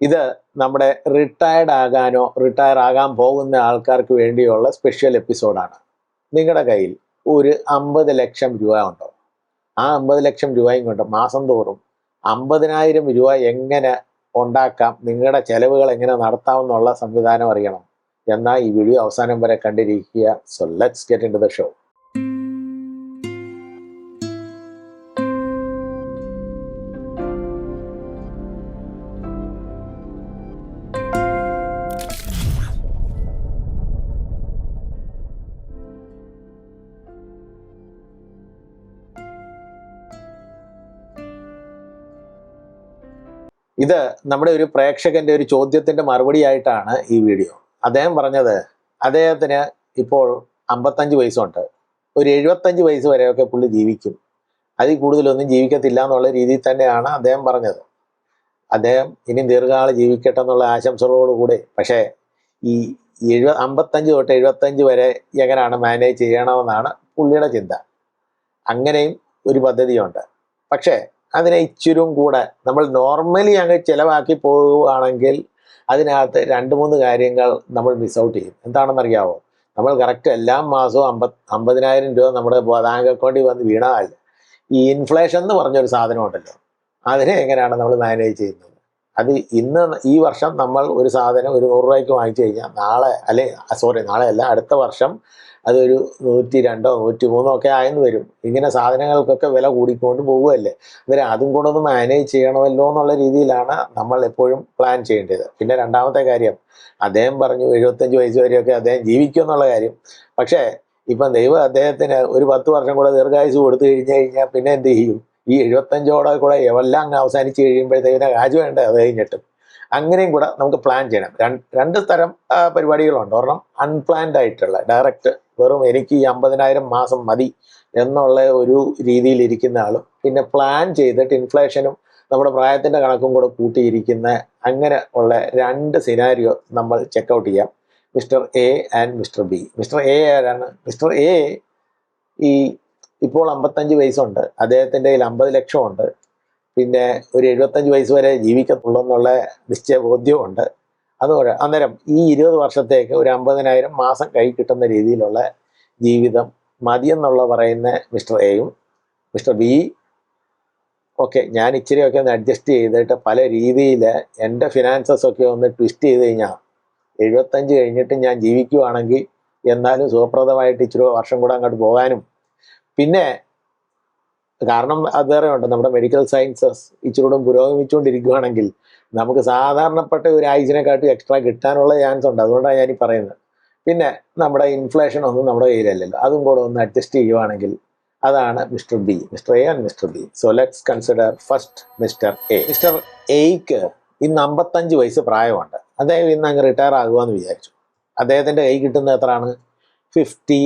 ഇത് നമ്മുടെ retired ആകാനോ retire ആകാൻ പോകുന്ന ആൾക്കാർക്ക് വേണ്ടിയുള്ള സ്പെഷ്യൽ എപ്പിസോഡാണ് നിങ്ങളുടെ കയ്യിൽ ഒരു അമ്പത് ലക്ഷം രൂപ ഉണ്ടോ? ആ അമ്പത് ലക്ഷം രൂപയും കൊണ്ട് മാസം തോറും അമ്പതിനായിരം രൂപ എങ്ങനെ ഉണ്ടാക്കാം? നിങ്ങളുടെ ചെലവുകൾ എങ്ങനെ നടത്താം എന്നുള്ള സംവിധാനം അറിയണം. എന്നാൽ ഈ വീഡിയോ അവസാനം വരെ കണ്ടിരിക്കുക. So let's get into the show ഇത് നമ്മുടെ ഒരു പ്രേക്ഷകന്റെ ഒരു ചോദ്യത്തിന്റെ മറുപടി ആയിട്ടാണ് ഈ വീഡിയോ. അദ്ദേഹം പറഞ്ഞത് അദ്ദേഹത്തിന് ഇപ്പോൾ അമ്പത്തഞ്ച് വയസ്സുണ്ട്. ഒരു എഴുപത്തഞ്ച് വയസ്സ് വരെയൊക്കെ പുള്ളി ജീവിക്കും. അതിൽ കൂടുതലൊന്നും ജീവിക്കത്തില്ല എന്നുള്ള രീതിയിൽ തന്നെയാണ് അദ്ദേഹം പറഞ്ഞത്. അദ്ദേഹം ഇനി ദീർഘകാലം ജീവിക്കട്ടെ എന്നുള്ള ആശംസകളോടുകൂടി പക്ഷേ ഈ എഴുപ അമ്പത്തഞ്ച് തൊട്ട് എഴുപത്തഞ്ച് വരെ എങ്ങനെയാണ് മാനേജ് ചെയ്യണമെന്നാണ് പുള്ളിയുടെ ചിന്ത. അങ്ങനെയും ഒരു പദ്ധതിയുണ്ട്. പക്ഷേ അതിനെ ഇച്ചിരും കൂടെ നമ്മൾ നോർമലി അങ്ങ് ചിലവാക്കി പോവുകയാണെങ്കിൽ അതിനകത്ത് രണ്ട് മൂന്ന് കാര്യങ്ങൾ നമ്മൾ മിസ് ഔട്ട് ചെയ്യും. എന്താണെന്നറിയാവോ? നമ്മൾ കറക്റ്റ് എല്ലാ മാസവും അമ്പത് അമ്പതിനായിരം രൂപ നമ്മുടെ ബാങ്ക് അക്കൗണ്ടിൽ വന്ന് വീണാൽ ഈ ഇൻഫ്ലേഷൻ എന്ന് പറഞ്ഞൊരു സാധനം ഉണ്ടല്ലോ. അതിനെ എങ്ങനെയാണ് നമ്മൾ മാനേജ് ചെയ്യുന്നത്? അത് ഇന്ന് ഈ വർഷം നമ്മൾ ഒരു സാധനം ഒരു നൂറ് രൂപയ്ക്ക് വാങ്ങിച്ചു കഴിഞ്ഞാൽ നാളെ അല്ലെ സോറി നാളെ അല്ല അടുത്ത വർഷം അതൊരു നൂറ്റി രണ്ടോ നൂറ്റി മൂന്നോ ഒക്കെ ആയെന്ന് വരും. ഇങ്ങനെ സാധനങ്ങൾക്കൊക്കെ വില കൂടിക്കൊണ്ട് പോവുകയല്ലേ. അന്നേരം അതും കൂടെ ഒന്ന് മാനേജ് ചെയ്യണമല്ലോ എന്നുള്ള രീതിയിലാണ് നമ്മൾ എപ്പോഴും പ്ലാൻ ചെയ്യേണ്ടത്. പിന്നെ രണ്ടാമത്തെ കാര്യം അദ്ദേഹം പറഞ്ഞു എഴുപത്തഞ്ച് വയസ്സ് വരെയൊക്കെ അദ്ദേഹം ജീവിക്കും എന്നുള്ള കാര്യം. പക്ഷേ ഇപ്പം ദൈവം അദ്ദേഹത്തിന് ഒരു പത്ത് വർഷം കൂടെ ദീർഘായുസ് കൊടുത്തു കഴിഞ്ഞു കഴിഞ്ഞാൽ പിന്നെ എന്ത് ചെയ്യും? ഈ എഴുപത്തഞ്ചോടെ കൂടെ എല്ലാം അങ്ങ് അവസാനിച്ച് കഴിയുമ്പോഴത്തേക്കിനെ കാജ് വേണ്ട അത് കഴിഞ്ഞിട്ട്? അങ്ങനെയും കൂടെ നമുക്ക് പ്ലാൻ ചെയ്യണം. രണ്ട് തരം പരിപാടികളുണ്ട്. ഒരെണ്ണം അൺപ്ലാൻഡ് ആയിട്ടുള്ള ഡയറക്റ്റ് വെറും എനിക്ക് ഈ അമ്പതിനായിരം മാസം മതി എന്നുള്ള ഒരു രീതിയിൽ ഇരിക്കുന്ന ആളും പിന്നെ പ്ലാൻ ചെയ്തിട്ട് ഇൻഫ്ലേഷനും നമ്മുടെ പ്രായത്തിന്റെ കണക്കും കൂടെ കൂട്ടിയിരിക്കുന്ന അങ്ങനെ ഉള്ള രണ്ട് സിനാരിയോ നമ്മൾ ചെക്കൗട്ട് ചെയ്യാം. Mister A and mister B mister A ആരാണ്? മിസ്റ്റർ എ ഈ ഇപ്പോൾ അമ്പത്തഞ്ച് വയസ്സുണ്ട്. അദ്ദേഹത്തിന്റെ കയ്യിൽ അമ്പത് ലക്ഷമുണ്ട്. പിന്നെ ഒരു എഴുപത്തഞ്ച് വയസ്സ് വരെ ജീവിക്കത്തുള്ളൂ എന്നുള്ള നിശ്ചയബോധ്യമുണ്ട് അതുപോലെ അന്നേരം ഈ ഇരുപത് വർഷത്തേക്ക് ഒരു അമ്പതിനായിരം മാസം കൈ കിട്ടുന്ന രീതിയിലുള്ള ജീവിതം മതിയെന്നുള്ള പറയുന്ന മിസ്റ്റർ എയും മിസ്റ്റർ ബി ഓക്കെ ഞാൻ ഇച്ചിരിയൊക്കെ ഒന്ന് അഡ്ജസ്റ്റ് ചെയ്തിട്ട് പല രീതിയിൽ എന്റെ ഫിനാൻസസ് ഒക്കെ ഒന്ന് ട്വിസ്റ്റ് ചെയ്ത് കഴിഞ്ഞാൽ എഴുപത്തഞ്ച് കഴിഞ്ഞിട്ട് ഞാൻ ജീവിക്കുവാണെങ്കിൽ എന്നാലും സുഖപ്രദമായിട്ട് ഇച്ചിരി വർഷം കൂടെ അങ്ങോട്ട് പോകാനും. പിന്നെ കാരണം അത് വേറെ ഉണ്ട്. നമ്മുടെ മെഡിക്കൽ സയൻസസ് ഇച്ചിരൂടെ പുരോഗമിച്ചുകൊണ്ടിരിക്കുകയാണെങ്കിൽ നമുക്ക് സാധാരണപ്പെട്ട ഒരു ആയുസിനെക്കാട്ടും എക്സ്ട്രാ കിട്ടാനുള്ള ചാൻസ് ഉണ്ട്. അതുകൊണ്ടാണ് ഞാനീ പറയുന്നത്. പിന്നെ നമ്മുടെ ഇൻഫ്ലേഷൻ ഒന്നും നമ്മുടെ കയ്യിലല്ലല്ലോ. അതും കൂടെ ഒന്ന് അഡ്ജസ്റ്റ് ചെയ്യുവാണെങ്കിൽ അതാണ് mister B mister A and mister B so let's consider first mister A mister എയ്ക്ക് ഇന്ന് അമ്പത്തഞ്ച് വയസ്സ് പ്രായമുണ്ട്. അദ്ദേഹം ഇന്ന് അങ്ങ് റിട്ടയർ ആകുമെന്ന് വിചാരിച്ചു. അദ്ദേഹത്തിന്റെ കൈ കിട്ടുന്നത് എത്രയാണ്? ഫിഫ്റ്റി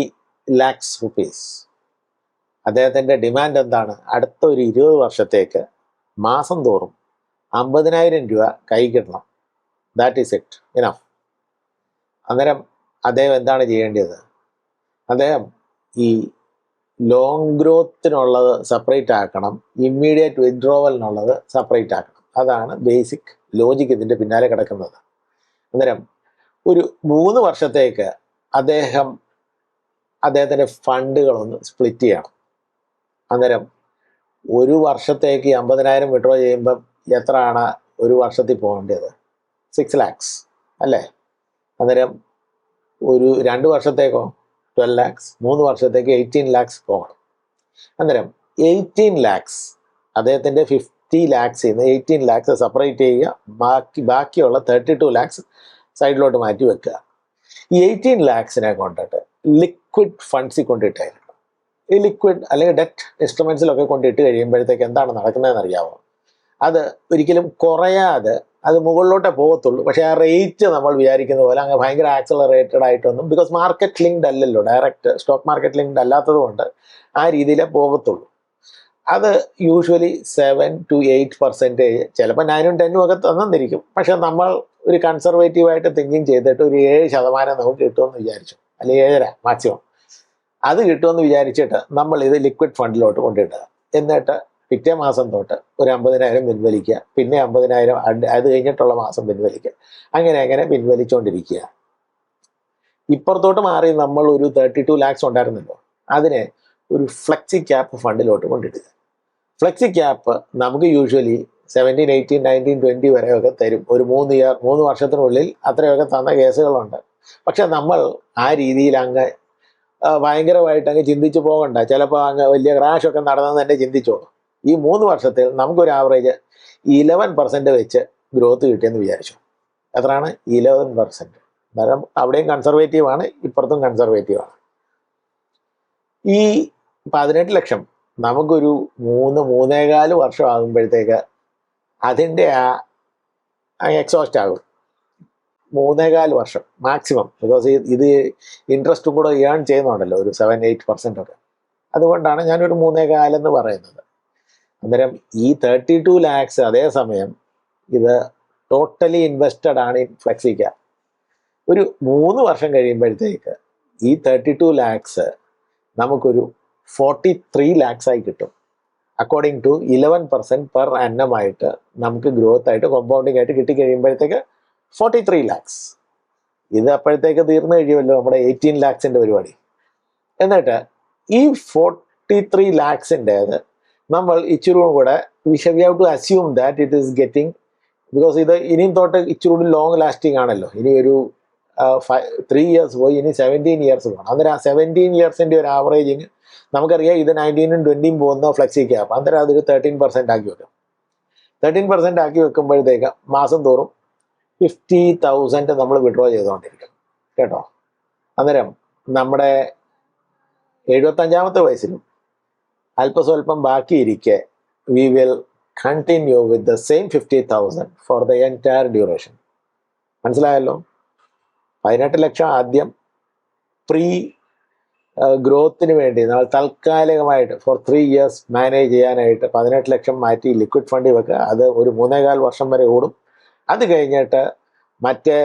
ലാക്സ് റുപ്പീസ് അദ്ദേഹത്തിന്റെ ഡിമാൻഡ് എന്താണ്? അടുത്ത ഒരു ഇരുപത് വർഷത്തേക്ക് മാസം തോറും അമ്പതിനായിരം രൂപ കൈ കിട്ടണം. ദാറ്റ് ഈസ് ഇറ്റ് ഇനഫ് അന്നേരം അദ്ദേഹം എന്താണ് ചെയ്യേണ്ടത്? അദ്ദേഹം ഈ ലോങ് ഗ്രോത്തിനുള്ളത് സെപ്പറേറ്റ് ആക്കണം ഇമ്മീഡിയറ്റ് വിഡ്രോവലിനുള്ളത് സെപ്പറേറ്റ് ആക്കണം. അതാണ് ബേസിക് ലോജിക് ഇതിന്റെ പിന്നാലെ കിടക്കുന്നത്. അന്നേരം ഒരു മൂന്ന് വർഷത്തേക്ക് അദ്ദേഹം അദ്ദേഹത്തിന്റെ ഫണ്ടുകളൊന്ന് സ്പ്ലിറ്റ് ചെയ്യണം. അന്നേരം ഒരു വർഷത്തേക്ക് അമ്പതിനായിരം വിഡ്രോ ചെയ്യുമ്പം എത്രയാണ് ഒരു വർഷത്തിൽ പോകേണ്ടത്? സിക്സ് ലാക്സ് അല്ലേ? അന്നേരം ഒരു രണ്ട് വർഷത്തേക്കോ? ട്വൽവ് ലാക്സ് മൂന്ന് വർഷത്തേക്ക് എയ്റ്റീൻ ലാക്സ് പോകണം അന്നേരം എയ്റ്റീൻ ലാക്സ് അദ്ദേഹത്തിന്റെ ഫിഫ്റ്റി ലാക്സിൽ നിന്ന് എയ്റ്റീൻ ലാക്സ് സെപ്പറേറ്റ് ചെയ്യുക. ബാക്കി ബാക്കിയുള്ള തേർട്ടി ടു ലാക്സ് സൈഡിലോട്ട് മാറ്റി വെക്കുക. ഈ എയ്റ്റീൻ ലാക്സിനെ കൊണ്ടിട്ട് ലിക്വിഡ് ഫണ്ട്സിൽ കൊണ്ടിട്ടായിരുന്നു ഈ ലിക്വിഡ് അല്ലെങ്കിൽ ഡെറ്റ് ഇൻസ്ട്രുമെൻസിലൊക്കെ കൊണ്ടിട്ട് കഴിയുമ്പോഴത്തേക്ക് എന്താണ് നടക്കുന്നതെന്ന് അറിയാമോ അത് ഒരിക്കലും കുറയാതെ അത് മുകളിലോട്ടേ പോകത്തുള്ളൂ. പക്ഷേ ആ റേറ്റ് നമ്മൾ വിചാരിക്കുന്ന പോലെ അങ്ങ് ഭയങ്കര ആക്സലറേറ്റഡ് ആയിട്ടൊന്നും ബിക്കോസ് മാർക്കറ്റ് ലിങ്ക്ഡ് അല്ലല്ലോ. ഡയറക്റ്റ് സ്റ്റോക്ക് മാർക്കറ്റ് ലിങ്ക്ഡ് അല്ലാത്തതുകൊണ്ട് ആ രീതിയിലേ പോകത്തുള്ളൂ. അത് usually seven to eight percentage ചിലപ്പോൾ നയനും ടെന്നും ഒക്കെ തന്നിരിക്കും. പക്ഷെ നമ്മൾ ഒരു കൺസർവേറ്റീവായിട്ട് തിങ്കിങ് ചെയ്തിട്ട് ഒരു ഏഴ് ശതമാനം നമുക്ക് കിട്ടുമെന്ന് വിചാരിച്ചു. അല്ലെങ്കിൽ ഏഴര മാക്സിമം അത് കിട്ടുമെന്ന് വിചാരിച്ചിട്ട് നമ്മൾ ഇത് ലിക്വിഡ് ഫണ്ടിലോട്ട് കൊണ്ടിടുക എന്നിട്ട് പിറ്റേ മാസം തൊട്ട് ഒരു അമ്പതിനായിരം പിൻവലിക്കുക. പിന്നെ അമ്പതിനായിരം അത് കഴിഞ്ഞിട്ടുള്ള മാസം പിൻവലിക്കുക. അങ്ങനെ അങ്ങനെ പിൻവലിച്ചുകൊണ്ടിരിക്കുക ഇപ്പുറത്തോട്ട് മാറി നമ്മൾ ഒരു തേർട്ടി ടു ലാക്സ് ഉണ്ടായിരുന്നല്ലോ. അതിനെ ഒരു ഫ്ലെക്സി ക്യാപ്പ് ഫണ്ടിലോട്ട് കൊണ്ടിടുക. ഫ്ലെക്സി ക്യാപ്പ് നമുക്ക് usually seventeen eighteen nineteen twenty വരെയൊക്കെ തരും. ഒരു മൂന്ന് ഇയർ മൂന്ന് വർഷത്തിനുള്ളിൽ അത്രയൊക്കെ തന്ന കേസുകളുണ്ട്. പക്ഷെ നമ്മൾ ആ രീതിയിൽ അങ്ങ് ഭയങ്കരമായിട്ട് അങ്ങ് ചിന്തിച്ചു പോകണ്ട. ചിലപ്പോൾ അങ്ങ് വലിയ ക്രാഷൊക്കെ നടന്നെന്ന് തന്നെ ചിന്തിച്ചോളൂ. ഈ മൂന്ന് വർഷത്തിൽ നമുക്കൊരു ആവറേജ് ഇലവൻ പെർസെന്റ് വെച്ച് ഗ്രോത്ത് കിട്ടിയെന്ന് വിചാരിച്ചു. എത്രയാണ്? ഇലവൻ പെർസെന്റ് അന്നേരം അവിടെയും കൺസർവേറ്റീവ് ആണ് ഇപ്പുറത്തും കൺസർവേറ്റീവ് ആണ്. ഈ പതിനെട്ട് ലക്ഷം നമുക്കൊരു മൂന്ന് മൂന്നേകാൽ വർഷം ആകുമ്പോഴത്തേക്ക് അതിന്റെ ആ എക്സോസ്റ്റ് ആകും. മൂന്നേകാൽ വർഷം മാക്സിമം ബിക്കോസ് ഇത് ഇൻട്രസ്റ്റും കൂടെ ഏൺ ചെയ്യുന്നുണ്ടല്ലോ ഒരു സെവൻ എയ്റ്റ് പെർസെന്റ് ഒക്കെ. അതുകൊണ്ടാണ് ഞാനൊരു മൂന്നേകാലെന്ന് പറയുന്നത്. അന്നേരം ഈ തേർട്ടി ടു ലാക്സ് അതേസമയം ഇത് ടോട്ടലി ഇൻവെസ്റ്റഡ് ആണ് ഇൻ ഫ്ലെക്സിക്ക ഒരു മൂന്ന് വർഷം കഴിയുമ്പോഴത്തേക്ക് ഈ തേർട്ടി ടു ലാക്സ് നമുക്കൊരു ഫോർട്ടി ത്രീ ലാക്സ് ആയി കിട്ടും. According to eleven percent per അന്നമായിട്ട് നമുക്ക് ഗ്രോത്ത് ആയിട്ട് കോമ്പൗണ്ടിങ് ആയിട്ട് കിട്ടിക്കഴിയുമ്പോഴത്തേക്ക് ഫോർട്ടി ത്രീ ലാക്സ് ഇത് അപ്പോഴത്തേക്ക് തീർന്നു കഴിയുമല്ലോ നമ്മുടെ എയ്റ്റീൻ ലാക്സിന്റെ പരിപാടി. എന്നിട്ട് ഈ ഫോർട്ടി ത്രീ ലാക്സിന്റേത് നമ്മൾ ഇച്ചിരൂടും കൂടെ we should have to assume that it is getting because ഇത് ഇനിയും തൊട്ട് ഇച്ചിരി കൂടി ലോങ് ലാസ്റ്റിംഗ് ആണല്ലോ. ഇനി ഒരു ത്രീ ഇയേഴ്സ് പോയി ഇനി സെവന്റീൻ ഇയേഴ്സ് പോകണം അന്നേരം ആ സെവന്റീൻ ഇയേഴ്സിന്റെ ഒരു ആവറേജിങ് നമുക്കറിയാം ഇത് നയന്റീനും ട്വന്റിയും പോകുന്ന ഫ്ലെക്സി ക്യാപ്പ് അന്നേരം അതൊരു തേർട്ടീൻ പെർസെന്റ് ആക്കി വെക്കും. തേർട്ടീൻ പെർസെന്റ് ആക്കി വെക്കുമ്പോഴത്തേക്ക് മാസം തോറും ഫിഫ്റ്റി തൗസൻഡ് നമ്മൾ വിഡ്രോ ചെയ്തുകൊണ്ടിരിക്കും. കേട്ടോ? അന്നേരം നമ്മുടെ എഴുപത്തഞ്ചാമത്തെ വയസ്സിലും അല്പസ്വല്പം ബാക്കിയിരിക്കെ we will continue with the same fifty thousand for the entire duration മനസ്സിലായല്ലോ? പതിനെട്ട് ലക്ഷം ആദ്യം പ്രീ ഗ്രോത്തിന് വേണ്ടി നമ്മൾ താൽക്കാലികമായിട്ട് ഫോർ ത്രീ ഇയേഴ്സ് മാനേജ് ചെയ്യാനായിട്ട് പതിനെട്ട് ലക്ഷം മാറ്റി ലിക്വിഡ് ഫണ്ടിൽ വെക്കുക. അത് ഒരു മൂന്നേകാൽ വർഷം വരെ ഓടും അത് കഴിഞ്ഞിട്ട് മറ്റേ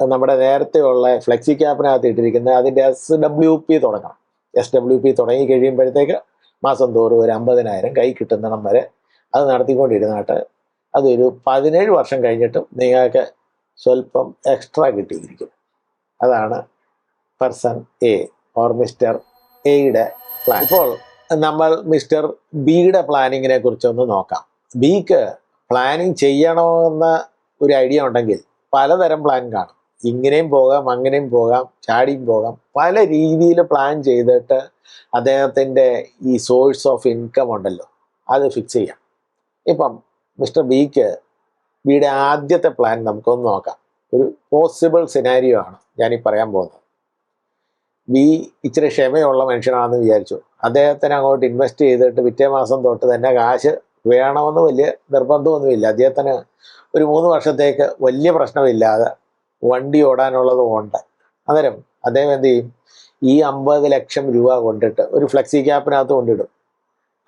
നമ്മുടെ നേരത്തെയുള്ള ഫ്ലെക്സി ക്യാപ്പിനകത്ത് ഇട്ടിരിക്കുന്ന അതിന്റെ എസ് ഡബ്ല്യു പി തുടങ്ങണം. എസ് ഡബ്ല്യു പി തുടങ്ങി കഴിയുമ്പോഴത്തേക്ക് മാസം തോറും ഒരു അമ്പതിനായിരം കൈ കിട്ടുന്നിടം വരെ അത് നടത്തിക്കൊണ്ടിരുന്നിട്ട് അതൊരു പതിനേഴ് വർഷം കഴിഞ്ഞിട്ടും നിങ്ങൾക്ക് സ്വല്പം എക്സ്ട്രാ കിട്ടിയിരിക്കും അതാണ് പേഴ്സൺ എ ഓർ മിസ്റ്റർ എയുടെ പ്ലാൻ ഇപ്പോൾ നമ്മൾ മിസ്റ്റർ ബിയുടെ പ്ലാനിങ്ങിനെ കുറിച്ചൊന്ന് നോക്കാം. ബിക്ക് പ്ലാനിങ് ചെയ്യണമെന്ന ഒരു ഐഡിയ ഉണ്ടെങ്കിൽ പലതരം പ്ലാൻ കാണും. ഇങ്ങനെയും പോകാം അങ്ങനെയും പോകാം ചാടിയും പോകാം. പല രീതിയിൽ പ്ലാൻ ചെയ്തിട്ട് അദ്ദേഹത്തിന്റെ ഈ സോഴ്സ് ഓഫ് ഇൻകം ഉണ്ടല്ലോ അത് ഫിക്സ് ചെയ്യാം. ഇപ്പം മിസ്റ്റർ ബിക്ക് ബിയുടെ ആദ്യത്തെ പ്ലാൻ നമുക്കൊന്ന് നോക്കാം. ഒരു പോസിബിൾ സിനാരിയോ ആണ് ഞാനീ പറയാൻ പോകുന്നത്. ബി ഇച്ചിരി ക്ഷമയുള്ള മനുഷ്യനാണെന്ന് വിചാരിച്ചു. അദ്ദേഹത്തിന് അങ്ങോട്ട് ഇൻവെസ്റ്റ് ചെയ്തിട്ട് പിറ്റേ മാസം തൊട്ട് തന്നെ കാശ് വേണമെന്ന് വലിയ നിർബന്ധമൊന്നുമില്ല. അദ്ദേഹത്തിന് ഒരു മൂന്ന് വർഷത്തേക്ക് വലിയ പ്രശ്നമില്ലാതെ വണ്ടി ഓടാനുള്ളതും ഉണ്ട് അന്നേരം അദ്ദേഹം എന്ത് ചെയ്യും? ഈ അമ്പത് ലക്ഷം രൂപ കൊണ്ടിട്ട് ഒരു ഫ്ലെക്സി ക്യാപ്പിനകത്ത് കൊണ്ടിടും.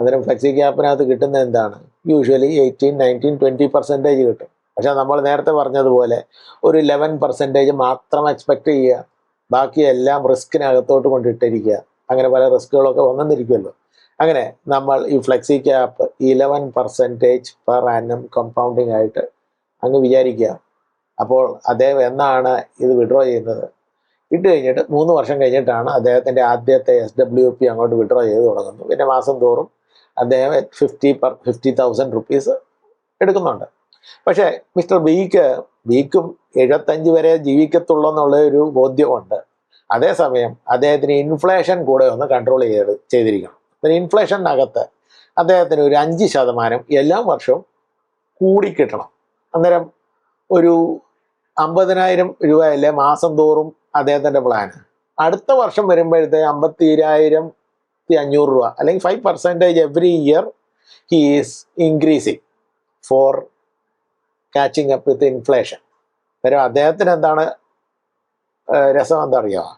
അന്നേരം ഫ്ലെക്സി ക്യാപ്പിനകത്ത് കിട്ടുന്ന എന്താണ്? Usually eighteen nineteen twenty percentage കിട്ടും. പക്ഷേ നമ്മൾ നേരത്തെ പറഞ്ഞതുപോലെ ഒരു ലെവൻ പെർസെന്റേജ് മാത്രം എക്സ്പെക്ട് ചെയ്യുക. ബാക്കിയെല്ലാം റിസ്കിനകത്തോട്ട് കൊണ്ടിട്ടിരിക്കുക. അങ്ങനെ പല റിസ്കുകളൊക്കെ വന്നെന്നിരിക്കുമല്ലോ അങ്ങനെ നമ്മൾ ഈ flexi cap eleven percentage per annum compounding ആയിട്ട് അങ്ങ് വിചാരിക്കുക. അപ്പോൾ അദ്ദേഹം എന്നാണ് ഇത് വിഡ്രോ ചെയ്യുന്നത്? ഇട്ട് കഴിഞ്ഞിട്ട് മൂന്ന് വർഷം കഴിഞ്ഞിട്ടാണ് അദ്ദേഹത്തിന്റെ ആദ്യത്തെ എസ് ഡബ്ല്യു പി അങ്ങോട്ട് വിഡ്രോ ചെയ്ത് തുടങ്ങുന്നു പിന്നെ മാസം തോറും അദ്ദേഹം fifty per fifty thousand rupees എടുക്കുന്നുണ്ട്. പക്ഷേ മിസ്റ്റർ ബിക്ക് ബിക്കും എഴുപത്തഞ്ച് വരെ ജീവിക്കത്തുള്ളൂ എന്നുള്ള ഒരു ബോധ്യമുണ്ട്. അതേസമയം അദ്ദേഹത്തിന് ഇൻഫ്ലേഷൻ കൂടെ ഒന്ന് കൺട്രോൾ ചെയ്ത് ചെയ്തിരിക്കണം. പിന്നെ ഇൻഫ്ലേഷനകത്ത് അദ്ദേഹത്തിന് ഒരു അഞ്ച് ശതമാനം എല്ലാ വർഷവും കൂടി കിട്ടണം. അന്നേരം ഒരു അമ്പതിനായിരം രൂപയല്ലേ മാസം തോറും അദ്ദേഹത്തിന്റെ പ്ലാന് അടുത്ത വർഷം വരുമ്പോഴത്തെ അമ്പത്തിരായിരം അഞ്ഞൂറ് രൂപ അല്ലെങ്കിൽ five percentage every year he is increasing for catching up with inflation അന്നേരം അദ്ദേഹത്തിന് എന്താണ് രസം എന്താ അറിയാമോ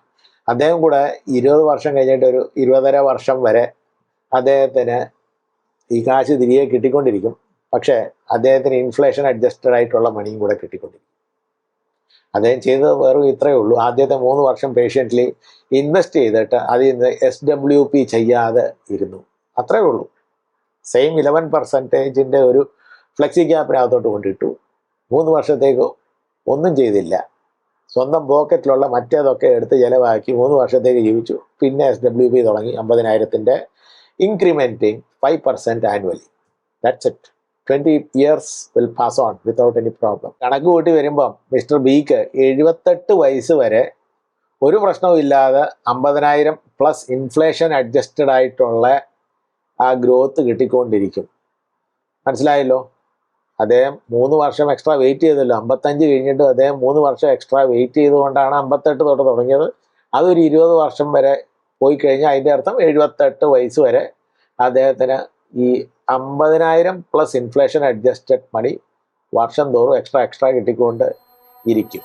അദ്ദേഹം കൂടെ ഇരുപത് വർഷം കഴിഞ്ഞിട്ട് ഒരു ഇരുപതര വർഷം വരെ അദ്ദേഹത്തിന് ഈ കാശ് തിരികെ കിട്ടിക്കൊണ്ടിരിക്കും. പക്ഷേ അദ്ദേഹത്തിന് ഇൻഫ്ലേഷൻ അഡ്ജസ്റ്റഡ് ആയിട്ടുള്ള മണിയും കൂടെ കിട്ടിക്കൊണ്ടിരിക്കും. അദ്ദേഹം ചെയ്തത് വെറും ഇത്രയേ ഉള്ളൂ. ആദ്യത്തെ മൂന്ന് വർഷം പേഷ്യന്റ്ലി ഇൻവെസ്റ്റ് ചെയ്തിട്ട് അതിൽ നിന്ന് എസ് ഡബ്ല്യു പി ചെയ്യാതെ ഇരുന്നു. അത്രയേ ഉള്ളൂ. സെയിം ഇലവൻ പെർസെന്റേജിന്റെ ഒരു ഫ്ലെക്സി ക്യാപ്പിനകത്തോട്ട് കൊണ്ടിട്ടു. മൂന്ന് വർഷത്തേക്ക് ഒന്നും ചെയ്തില്ല. സ്വന്തം പോക്കറ്റിലുള്ള മറ്റേതൊക്കെ എടുത്ത് ചിലവാക്കി മൂന്ന് വർഷത്തേക്ക് ജീവിച്ചു. പിന്നെ എസ് ഡബ്ല്യു പി തുടങ്ങി അമ്പതിനായിരത്തിന്റെ incrementing five percent annually that's it twenty years will pass on without any problem കണക്ക് കൂട്ടി വരുമ്പം മിസ്റ്റർ ബിക്ക് എഴുപത്തെട്ട് വയസ്സ് വരെ ഒരു പ്രശ്നവും ഇല്ലാതെ അമ്പതിനായിരം പ്ലസ് ഇൻഫ്ലേഷൻ അഡ്ജസ്റ്റഡ് ആയിട്ടുള്ള ആ ഗ്രോത്ത് കിട്ടിക്കൊണ്ടിരിക്കും. മനസ്സിലായല്ലോ? അദ്ദേഹം മൂന്ന് വർഷം എക്സ്ട്രാ വെയിറ്റ് ചെയ്തല്ലോ. അമ്പത്തഞ്ച് കഴിഞ്ഞിട്ട് അദ്ദേഹം മൂന്ന് വർഷം എക്സ്ട്രാ വെയിറ്റ് ചെയ്തുകൊണ്ടാണ് അമ്പത്തെട്ട് തൊട്ട് തുടങ്ങിയത്. അതൊരു ഇരുപത് വർഷം വരെ പോയി കഴിഞ്ഞാൽ അതിന്റെ അർത്ഥം എഴുപത്തെട്ട് വയസ്സ് വരെ അദ്ദേഹത്തിന് ഈ അമ്പതിനായിരം പ്ലസ് ഇൻഫ്ലേഷൻ അഡ്ജസ്റ്റഡ് മണി വർഷം തോറും എക്സ്ട്രാ എക്സ്ട്രാ കിട്ടിക്കൊണ്ട് ഇരിക്കും.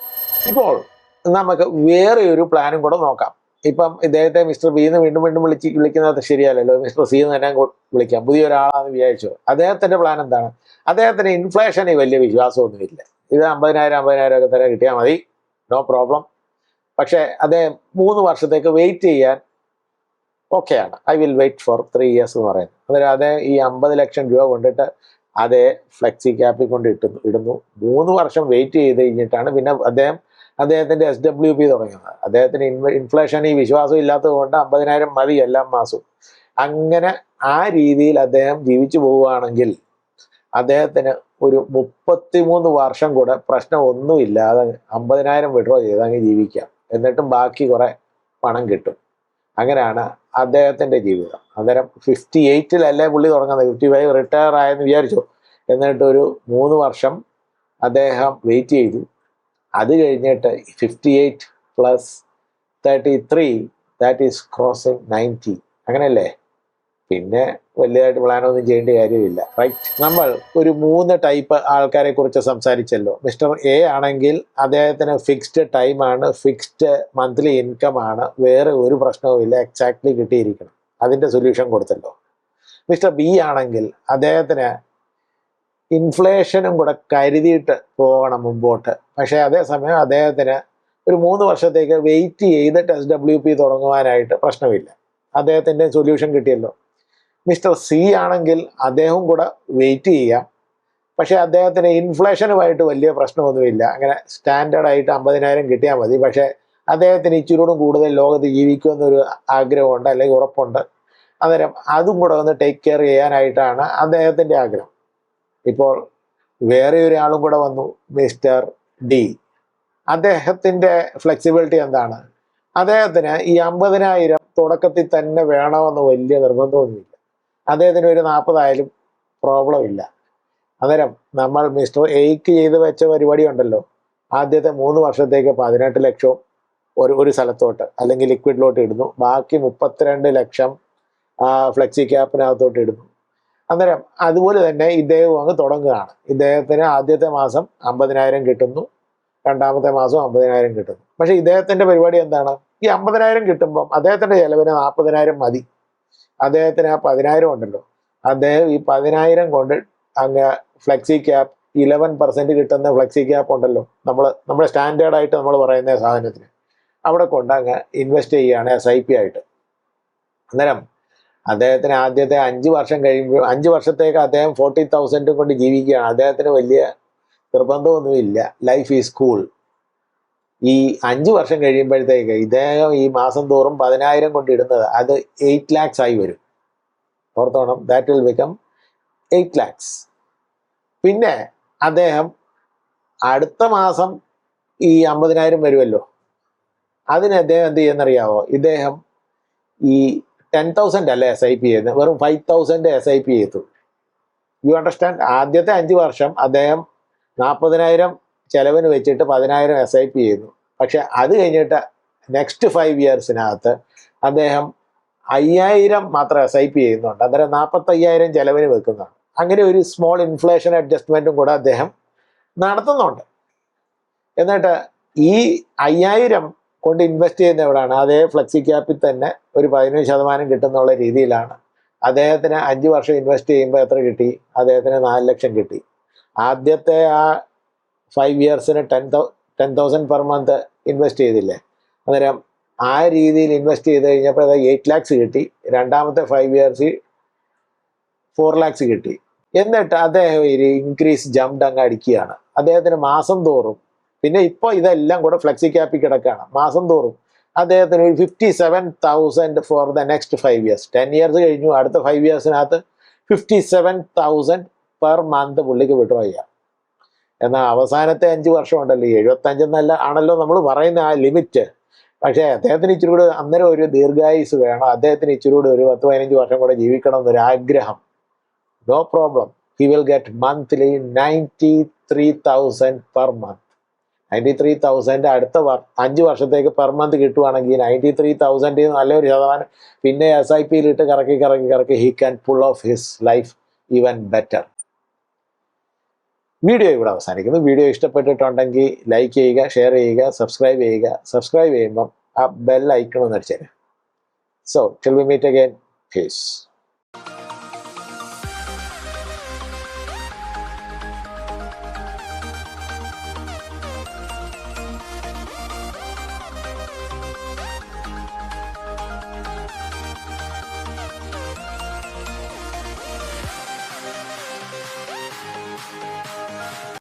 ഇപ്പോൾ നമുക്ക് വേറെ ഒരു പ്ലാനും കൂടെ നോക്കാം. ഇപ്പം ഇദ്ദേഹത്തെ മിസ്റ്റർ ബി എന്ന് വീണ്ടും വീണ്ടും വിളിച്ച് വിളിക്കുന്നത് ശരിയല്ലല്ലോ. മിസ്റ്റർ സി എന്ന് തന്നെ വിളിക്കാം. പുതിയ ഒരാളാണെന്ന് വിചാരിച്ചു. അദ്ദേഹത്തിന്റെ പ്ലാൻ എന്താണ്? അദ്ദേഹത്തിന് ഇൻഫ്ലേഷന് വലിയ വിശ്വാസമൊന്നുമില്ല. ഇത് അമ്പതിനായിരം അമ്പതിനായിരം ഒക്കെ തരാൻ കിട്ടിയാൽ മതി. നോ പ്രോബ്ലം പക്ഷേ അദ്ദേഹം മൂന്ന് വർഷത്തേക്ക് വെയിറ്റ് ചെയ്യാൻ ഓക്കെയാണ് I will wait for three years എന്ന് പറയുന്നത്. അന്നേരം അതേ ഈ അമ്പത് ലക്ഷം രൂപ കൊണ്ടിട്ട് അതേ ഫ്ലെക്സി ക്യാപ്പിൽ കൊണ്ട് ഇട്ടുന്നു ഇടുന്നു. മൂന്ന് വർഷം വെയിറ്റ് ചെയ്ത് കഴിഞ്ഞിട്ടാണ് പിന്നെ അദ്ദേഹം അദ്ദേഹത്തിന്റെ എസ് ഡബ്ല്യു പി തുടങ്ങുന്നത്. അദ്ദേഹത്തിന് ഇൻഫ്ലേഷൻ ഈ വിശ്വാസം ഇല്ലാത്തത് കൊണ്ട് അമ്പതിനായിരം മതി എല്ലാ മാസവും. അങ്ങനെ ആ രീതിയിൽ അദ്ദേഹം ജീവിച്ചു പോവുകയാണെങ്കിൽ അദ്ദേഹത്തിന് ഒരു മുപ്പത്തിമൂന്ന് വർഷം കൂടെ പ്രശ്നം ഒന്നുമില്ലാതെ അമ്പതിനായിരം വിഡ്രോ ചെയ്ത് അങ്ങ് ജീവിക്കാം. എന്നിട്ടും ബാക്കി കുറെ പണം കിട്ടും. അങ്ങനെയാണ് അദ്ദേഹത്തിന്റെ ജീവിതം. അന്നേരം ഫിഫ്റ്റി എയ്റ്റിലല്ലേ പുള്ളി തുടങ്ങുന്നത്? ഫിഫ്റ്റി ഫൈവ് റിട്ടയർ ആയെന്ന് വിചാരിച്ചു? എന്നിട്ട് ഒരു മൂന്ന് വർഷം അദ്ദേഹം വെയിറ്റ് ചെയ്തു. അത് കഴിഞ്ഞിട്ട് fifty eight plus thirty three that is crossing ninety അങ്ങനെയല്ലേ? പിന്നെ വലിയതായിട്ട് പ്ലാനൊന്നും ചെയ്യേണ്ട കാര്യമില്ല. റൈറ്റ് നമ്മൾ ഒരു മൂന്ന് ടൈപ്പ് ആൾക്കാരെ കുറിച്ച് സംസാരിച്ചല്ലോ. മിസ്റ്റർ എ ആണെങ്കിൽ അദ്ദേഹത്തിന് ഫിക്സ്ഡ് ടൈമാണ് ഫിക്സ്ഡ് മന്ത്ലി ഇൻകം ആണ് വേറെ ഒരു പ്രശ്നവുമില്ല എക്സാക്ട്ലി കിട്ടിയിരിക്കണം. അതിന്റെ സൊല്യൂഷൻ കൊടുത്തല്ലോ. മിസ്റ്റർ ബി ആണെങ്കിൽ അദ്ദേഹത്തിന് ഇൻഫ്ലേഷനും കൂടെ കരുതിയിട്ട് പോകണം മുമ്പോട്ട്. പക്ഷേ അതേസമയം അദ്ദേഹത്തിന് ഒരു മൂന്ന് വർഷത്തേക്ക് വെയിറ്റ് ചെയ്തിട്ട് എസ് ഡബ്ല്യു പി തുടങ്ങുവാനായിട്ട് പ്രശ്നമില്ല. അദ്ദേഹത്തിന്റെ സൊല്യൂഷൻ കിട്ടിയല്ലോ. മിസ്റ്റർ സി ആണെങ്കിൽ അദ്ദേഹവും കൂടെ വെയിറ്റ് ചെയ്യാം. പക്ഷേ അദ്ദേഹത്തിന് ഇൻഫ്ലേഷനുമായിട്ട് വലിയ പ്രശ്നമൊന്നുമില്ല. അങ്ങനെ സ്റ്റാൻഡേർഡ് ആയിട്ട് അമ്പതിനായിരം കിട്ടിയാൽ മതി. പക്ഷേ അദ്ദേഹത്തിന് ഇച്ചിരൂടും കൂടുതൽ ലോകത്ത് ജീവിക്കുമെന്നൊരു ആഗ്രഹമുണ്ട് അല്ലെങ്കിൽ ഉറപ്പുണ്ട്. അന്നേരം അതും കൂടെ ഒന്ന് ടേക്ക് കെയർ ചെയ്യാനായിട്ടാണ് അദ്ദേഹത്തിന്റെ ആഗ്രഹം. ഇപ്പോൾ വേറെ ഒരാളും കൂടെ വന്നു മിസ്റ്റർ ഡി. അദ്ദേഹത്തിന്റെ ഫ്ലെക്സിബിലിറ്റി എന്താണ്? അദ്ദേഹത്തിന് ഈ അമ്പതിനായിരം തുടക്കത്തിൽ തന്നെ വേണമെന്ന് വലിയ നിർബന്ധമൊന്നുമില്ല. അദ്ദേഹത്തിന് ഒരു നാൽപ്പതായാലും പ്രോബ്ലം ഇല്ല. അന്നേരം നമ്മൾ മിസ്റ്റർ എയ്ക്ക് ചെയ്ത് വെച്ച പരിപാടി ഉണ്ടല്ലോ ആദ്യത്തെ മൂന്ന് വർഷത്തേക്ക് പതിനെട്ട് ലക്ഷവും ഒരു ഒരു സ്ഥലത്തോട്ട് അല്ലെങ്കിൽ ലിക്വിഡിലോട്ട് ഇടുന്നു. ബാക്കി മുപ്പത്തിരണ്ട് ലക്ഷം ഫ്ലെക്സി ക്യാപ്പിനകത്തോട്ട് ഇടുന്നു. അന്നേരം അതുപോലെ തന്നെ ഇദ്ദേഹം അങ്ങ് തുടങ്ങുകയാണ്. ഇദ്ദേഹത്തിന് ആദ്യത്തെ മാസം അമ്പതിനായിരം കിട്ടുന്നു. രണ്ടാമത്തെ മാസം അമ്പതിനായിരം കിട്ടുന്നു. പക്ഷേ ഇദ്ദേഹത്തിന്റെ പരിപാടി എന്താണ്? ഈ അമ്പതിനായിരം കിട്ടുമ്പം അദ്ദേഹത്തിന്റെ ചെലവിന് നാൽപ്പതിനായിരം മതി. അദ്ദേഹത്തിന് ആ പതിനായിരം ഉണ്ടല്ലോ. അദ്ദേഹം ഈ പതിനായിരം കൊണ്ട് അങ്ങ് ഫ്ലെക്സി ക്യാപ് ഇലവൻ പെർസെന്റ് കിട്ടുന്ന ഫ്ലെക്സി ക്യാപ്പ് ഉണ്ടല്ലോ. നമ്മൾ നമ്മുടെ സ്റ്റാൻഡേർഡ് ആയിട്ട് നമ്മൾ പറയുന്ന സാധനത്തിന്. അവിടെ കൊണ്ട് അങ്ങ് ഇൻവെസ്റ്റ് ചെയ്യുകയാണ് എസ് ഐ പി ആയിട്ട്. അന്നേരം അദ്ദേഹത്തിന് ആദ്യത്തെ അഞ്ച് വർഷം കഴിയുമ്പോൾ അഞ്ച് വർഷത്തേക്ക് അദ്ദേഹം ഫോർട്ടി തൗസൻഡും കൊണ്ട് ജീവിക്കുകയാണ്. അദ്ദേഹത്തിന് വലിയ നിർബന്ധമൊന്നുമില്ല. ലൈഫ് ഈസ് കൂൾ ഈ അഞ്ച് വർഷം കഴിയുമ്പോഴത്തേക്ക് ഇദ്ദേഹം ഈ മാസം തോറും പതിനായിരം കൊണ്ട് ഇടുന്നത് അത് എയ്റ്റ് ലാക്സ് ആയി വരും. ഓർത്തോണം that will become eight lakhs പിന്നെ അദ്ദേഹം അടുത്ത മാസം ഈ അമ്പതിനായിരം വരുമല്ലോ അതിന് അദ്ദേഹം എന്ത് ചെയ്യുന്നറിയാവോ? ഇദ്ദേഹം ഈ ടെൻ തൗസൻഡ് അല്ല എസ് ഐ പി ചെയ്യുന്നത്? വെറും five thousand S I P ചെയ്തു. യു അണ്ടർസ്റ്റാൻഡ് ആദ്യത്തെ അഞ്ച് വർഷം അദ്ദേഹം നാൽപ്പതിനായിരം ചെലവിന് വെച്ചിട്ട് പതിനായിരം എസ് ഐ പി ചെയ്യുന്നു. പക്ഷെ അത് കഴിഞ്ഞിട്ട് നെക്സ്റ്റ് ഫൈവ് ഇയേഴ്സിനകത്ത് അദ്ദേഹം അയ്യായിരം മാത്രം എസ് ഐ പി ചെയ്യുന്നുണ്ട്. അന്നേരം നാൽപ്പത്തയ്യായിരം ചെലവിന് വെക്കുന്നുണ്ട്. അങ്ങനെ ഒരു സ്മോൾ ഇൻഫ്ലേഷൻ അഡ്ജസ്റ്റ്മെന്റും കൂടെ അദ്ദേഹം നടത്തുന്നുണ്ട്. എന്നിട്ട് ഈ അയ്യായിരം കൊണ്ട് ഇൻവെസ്റ്റ് ചെയ്യുന്ന എവിടെയാണ് അതേ ഫ്ലെക്സി ക്യാപ്പിൽ തന്നെ ഒരു പതിനഞ്ച് ശതമാനം കിട്ടുന്നുള്ള രീതിയിലാണ് അദ്ദേഹത്തിന് അഞ്ച് വർഷം ഇൻവെസ്റ്റ് ചെയ്യുമ്പോൾ എത്ര കിട്ടി? അദ്ദേഹത്തിന് നാല് ലക്ഷം കിട്ടി. ആദ്യത്തെ ആ ഫൈവ് ഇയേഴ്സിന് ടെൻ തൗ ten thousand per month invest ചെയ്തില്ലേ? അന്നേരം ആ രീതിയിൽ ഇൻവെസ്റ്റ് ചെയ്ത് കഴിഞ്ഞപ്പോൾ അത് എയ്റ്റ് ലാക്സ് കിട്ടി. രണ്ടാമത്തെ ഫൈവ് ഇയേഴ്സ് ഫോർ ലാക്സ് കിട്ടി. എന്നിട്ട് അദ്ദേഹം ഒരു ഇൻക്രീസ് ജംപ് അങ്ങ് അടിക്കുകയാണ്. അദ്ദേഹത്തിന് മാസം തോറും പിന്നെ ഇപ്പോൾ ഇതെല്ലാം കൂടെ ഫ്ലെക്സി ക്യാപ്പിൽ കിടക്കുകയാണ്. മാസം തോറും അദ്ദേഹത്തിന് ഒരു fifty seven thousand for the next five years ten years കഴിഞ്ഞു അടുത്ത five ഇയേഴ്സിനകത്ത് fifty seven thousand per month പുള്ളിക്ക് വിഡ്രോ ചെയ്യാം. എന്നാൽ അവസാനത്തെ അഞ്ച് വർഷം ഉണ്ടല്ലോ എഴുപത്തഞ്ചെന്നല്ല ആണല്ലോ നമ്മൾ പറയുന്ന ആ ലിമിറ്റ്. പക്ഷേ അദ്ദേഹത്തിന് ഇച്ചിരി കൂടെ അന്നേരം ഒരു ദീർഘായുസ് വേണം. അദ്ദേഹത്തിന് ഇച്ചിരി കൂടെ ഒരു പത്ത് പതിനഞ്ച് വർഷം കൂടെ ജീവിക്കണം എന്നൊരു ആഗ്രഹം. No problem he will get monthly ninety three thousand per month ninety three thousand അടുത്ത അഞ്ച് വർഷത്തേക്ക് പെർ മന്ത് കിട്ടുവാണെങ്കിൽ നയന്റി ത്രീ തൗസൻഡ് നല്ലൊരു ശതമാനം. പിന്നെ എസ് ഐ പിയിലിട്ട് കറക്കി കറക്കി കറക്കി he can pull off his life even better video ഇവിടെ അവസാനിക്കുന്നു. വീഡിയോ ഇഷ്ടപ്പെട്ടിട്ടുണ്ടെങ്കിൽ ലൈക്ക് ചെയ്യുക ഷെയർ ചെയ്യുക സബ്സ്ക്രൈബ് ചെയ്യുക. സബ്സ്ക്രൈബ് ചെയ്യുമ്പം ആ ബെൽ ഐക്കൺ ഒന്ന് അടിച്ചേരെ so till we meet again face